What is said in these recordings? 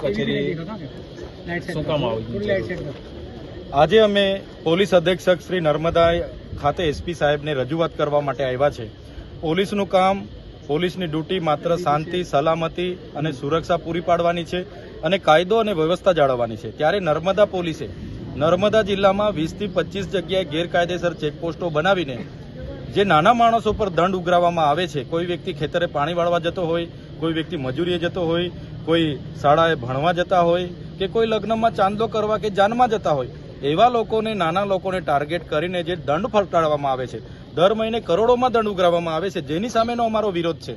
કચેરી શું કામ આવી આજે અમે પોલીસ અધિક્ષક શ્રી નર્મદા ખાતે એસપી સાહેબને રજૂઆત કરવા માટે આવ્યા છે. પોલીસનું કામ પોલીસની ડ્યુટી માત્ર શાંતિ સલામતી અને સુરક્ષા પૂરી પાડવાની છે અને કાયદો અને વ્યવસ્થા જાળવવાની છે. ત્યારે નર્મદા પોલીસે નર્મદા જિલ્લામાં વીસથી પચીસ જગ્યાએ ગેરકાયદેસર ચેકપોસ્ટો બનાવીને જે નાના માણસો પર દંડ ઉઘરાવવામાં આવે છે, કોઈ વ્યક્તિ ખેતરે પાણી વાળવા જતો હોય, કોઈ વ્યક્તિ મજૂરીએ જતો હોય, કોઈ શાળાએ ભણવા જતા હોય, કે કોઈ લગ્નમાં ચાંદલો કરવા કે જાનમાં જતા હોય, એવા લોકોને, નાના લોકોને ટાર્ગેટ કરીને જે દંડ ફટકારવામાં આવે છે, દર મહિને કરોડોમાં દંડ ઉઘરાવવામાં આવે છે, જેની સામેનો અમારો વિરોધ છે.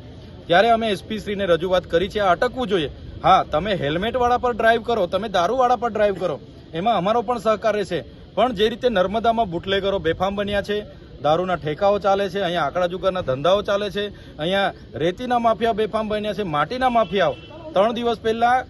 ત્યારે અમે એસપી શ્રીને રજૂઆત કરી છે, આ અટકવું જોઈએ. હા, તમે હેલ્મેટવાળા પર ડ્રાઈવ કરો, તમે દારૂવાળા પર ડ્રાઈવ કરો, એમાં અમારો પણ સહકાર રહેશે પણ જે રીતે નર્મદામાં બુટલેગરો બેફામ બન્યા છે દારૂના ઠેકાઓ ચાલે છે, અહીંયા આકડા જુગારના ધંધાઓ ચાલે છે, અહીંયા રેતીના માફિયા બેફામ બન્યા છે, માટીના માફિયાઓ. ત્રણ દિવસ પહેલાં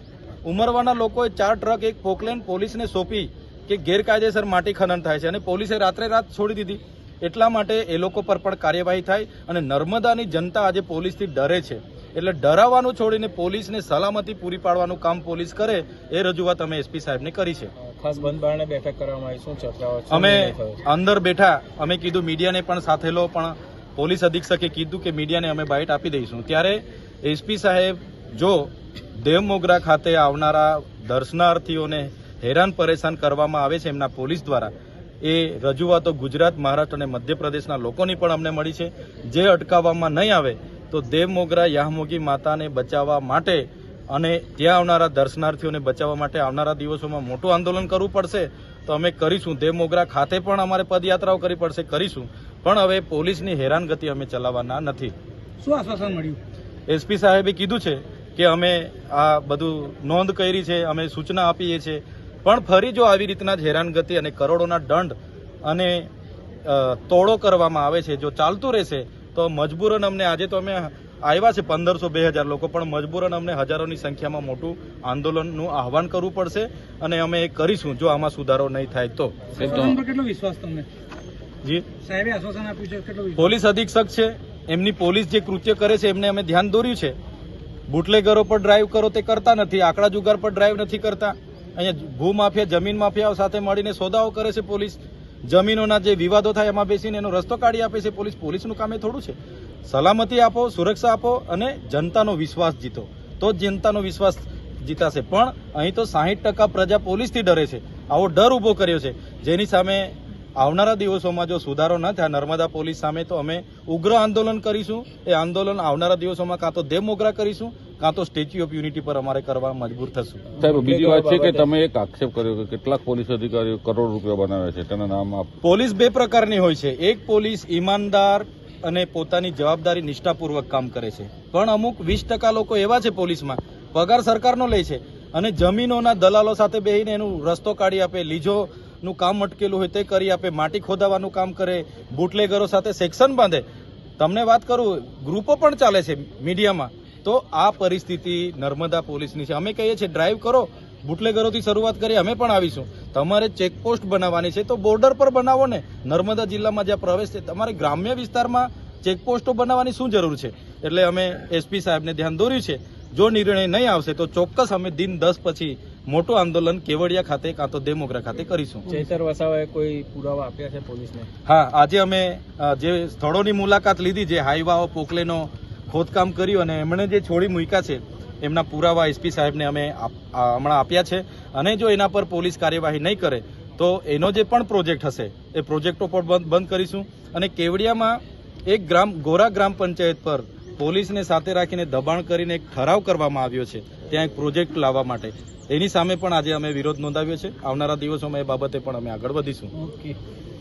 ઉમરવાના લોકોએ ચાર ટ્રક, એક પોકલેન પોલીસને સોંપી કે ગેરકાયદેસર માટી ખનન થાય છે અને પોલીસે રાત્રે રાત છોડી દીધી. એટલા માટે એ લોકો પર પણ કાર્યવાહી થાય અને નર્મદાની જનતા આજે પોલીસથી ડરે છે. એટલે ડરાવવાનું છોડીને પોલીસને સલામતી પૂરી પાડવાનું કામ પોલીસ કરે, એ રજૂઆત અમે એસપી સાહેબને કરી છે. ખાસ બંધ બારણે બેઠક કરવામાં આવી શું ચર્ચાઓ અમે? અંદર બેઠા અમે કીધું મીડિયાને પણ સાથે લો પણ પોલીસ અધિક્ષકે કીધું કે મીડિયાને અમે બાઇટ આપી દઈશું ત્યારે એસપી સાહેબ જો દેવમોગરા ખાતે આવનારા દર્શનાર્થીઓને હેરાન પરેશાન કરવામાં આવે છે એમના પોલીસ દ્વારા એ રજૂઆતો ગુજરાત મહારાષ્ટ્ર અને મધ્યપ્રદેશના લોકોની પણ અમને મળી છે જે અટકાવવામાં નહીં આવે તો દેવમોગરા યાહમોગી માતાને બચાવવા માટે અને ત્યાં આવનારા દર્શનાર્થીઓને બચાવવા માટે આવનારા દિવસોમાં મોટું આંદોલન કરવું પડશે તો અમે કરીશું. દેવમોગરા ખાતે પણ અમારે પદયાત્રાઓ કરવી પડશે કરીશું. પણ હવે પોલીસની હેરાનગતિ અમે ચલાવવાના નથી. શું આશ્વાસન મળ્યું? એસપી સાહેબે કીધું છે કે અમે આ બધું નોંધ કરી છે અમે સૂચના આપીએ છીએ. પણ ફરી જો આવી રીતના જ હેરાનગતિ અને કરોડોના દંડ અને તોડો કરવામાં આવે છે જો ચાલતું રહેશે તો મજબૂરન અમને આજે તો અમે આવ્યા છે પંદરસો બે હજાર લોકો પણ મજબૂરન અમને હજારોની સંખ્યામાં મોટું આંદોલનનું આહવાન કરવું પડશે અને અમે એ કરીશું જો આમાં સુધારો નહીં થાય તો. કેટલો વિશ્વાસ તમને? જી? સાહેબે આશ્વાસન આપ્યું છે પોલીસ અધિક્ષક છે એમની પોલીસ જે કૃત્ય કરે છે એમને અમે ધ્યાન દોર્યું છે. બુટલેગરો પર ડ્રાઈવ કરો તે કરતા નથી આંકડા જુગાર પર ડ્રાઈવ નથી કરતા. અહીંયા ભૂ માફિયા જમીન માફિયાઓ સાથે મળીને સોદાઓ કરે છે પોલીસ. જમીનોના જે વિવાદો થાય એમાં બેસીને એનો રસ્તો કાઢી આપે છે. પોલીસ પોલીસનું કામ એ થોડું છે. સલામતી આપો, સુરક્ષા આપો અને જનતાનો વિશ્વાસ જીતો. તો જનતાનો વિશ્વાસ જીતાશે. પણ અહીં તો સાહીઠ ટકા પ્રજા પોલીસથી ડરે છે. આવો ડર ઊભો કર્યો છે. જેની સામે આવનારા દિવસોમાં જો સુધારો ન થાય, નર્મદા પોલીસ સામે તો અમે ઉગ્ર આંદોલન કરીશું. એ આંદોલન આવનારા દિવસોમાં કાં તો દેવમોગરા કરીશું કાં તો સ્ટેચ્યુ ઓફ યુનિટી પર અમારે કરવા મજબૂર થશું. સાહેબ બીજી વાત છે કે તમે એક આક્ષેપ કર્યો કે કેટલાક પોલીસ અધિકારીઓ કરોડ રૂપિયા બનાવે છે તેના નામ આપ પોલીસ બે પ્રકારની હોય છે. એક પોલીસ ઈમાનદાર અને પોતાની જવાબદારી નિષ્ઠાપૂર્વક કામ કરે છે. પણ અમુક વીસ ટકા લોકો એવા છે પોલીસમાં પગાર સરકારનો લે છે અને જમીનોના દલાલો સાથે બેસીને એનું રસ્તો કાઢી આપે લીજોનું કામ અટકેલું હોય તે કરી આપે માટી ખોદાવાનું કામ કરે બુટલેગરો સાથે સેક્શન બાંધે. તમને વાત કરું ગ્રુપો પણ ચાલે છે મીડિયામાં. તો આ પરિસ્થિતિ નર્મદા પોલીસની છે. અમે કહીએ છીએ ડ્રાઈવ કરો. બુટલેગરોથી શરૂઆત કરી અમે પણ આવીશું. તમારે ચેકપોસ્ટ બનાવવાની છે તો બોર્ડર પર બનાવો ને. નર્મદા જિલ્લામાં જ્યાં પ્રવેશ છે તમારે ગ્રામ્ય વિસ્તારમાં ચેકપોસ્ટો બનાવવાની શું જરૂર છે? એટલે અમે એસપી સાહેબને ધ્યાન દોર્યું છે. જો નિર્ણય નહીં આવશે તો ચોક્કસ અમે દિન દસ પછી મોટું આંદોલન કેવડિયા ખાતે કાં તો દેમોગરા ખાતે કરીશું. ચેતર વસાવાએ કોઈ પુરાવા આપ્યા છે પોલીસને? હા આજે અમે જે સ્થળોની મુલાકાત લીધી જે હાઈવાઓ પોકલેનો ખોદકામ કર્યું અને એમણે જે છોડી મૂક્યા છે, એમના પુરાવા એસપી સાહેબને અમે હમણાં આપ્યા છે. અને જો એના પર પોલીસ કાર્યવાહી નહીં કરે, તો એનો જે પણ પ્રોજેક્ટ હશે, એ પ્રોજેક્ટો પણ બંધ કરીશું. અને કેવડિયામાં એક ગ્રામ, ગોરા ગ્રામ પંચાયત પર પોલીસને સાથે રાખીને દબાણ કરીને એક ઠરાવ કરવામાં આવ્યો છે, ત્યાં એક પ્રોજેક્ટ લાવવા માટે. એની સામે પણ આજે અમે વિરોધ નોંધાવ્યો છે. આવનારા દિવસોમાં એ બાબતે પણ અમે આગળ વધીશું.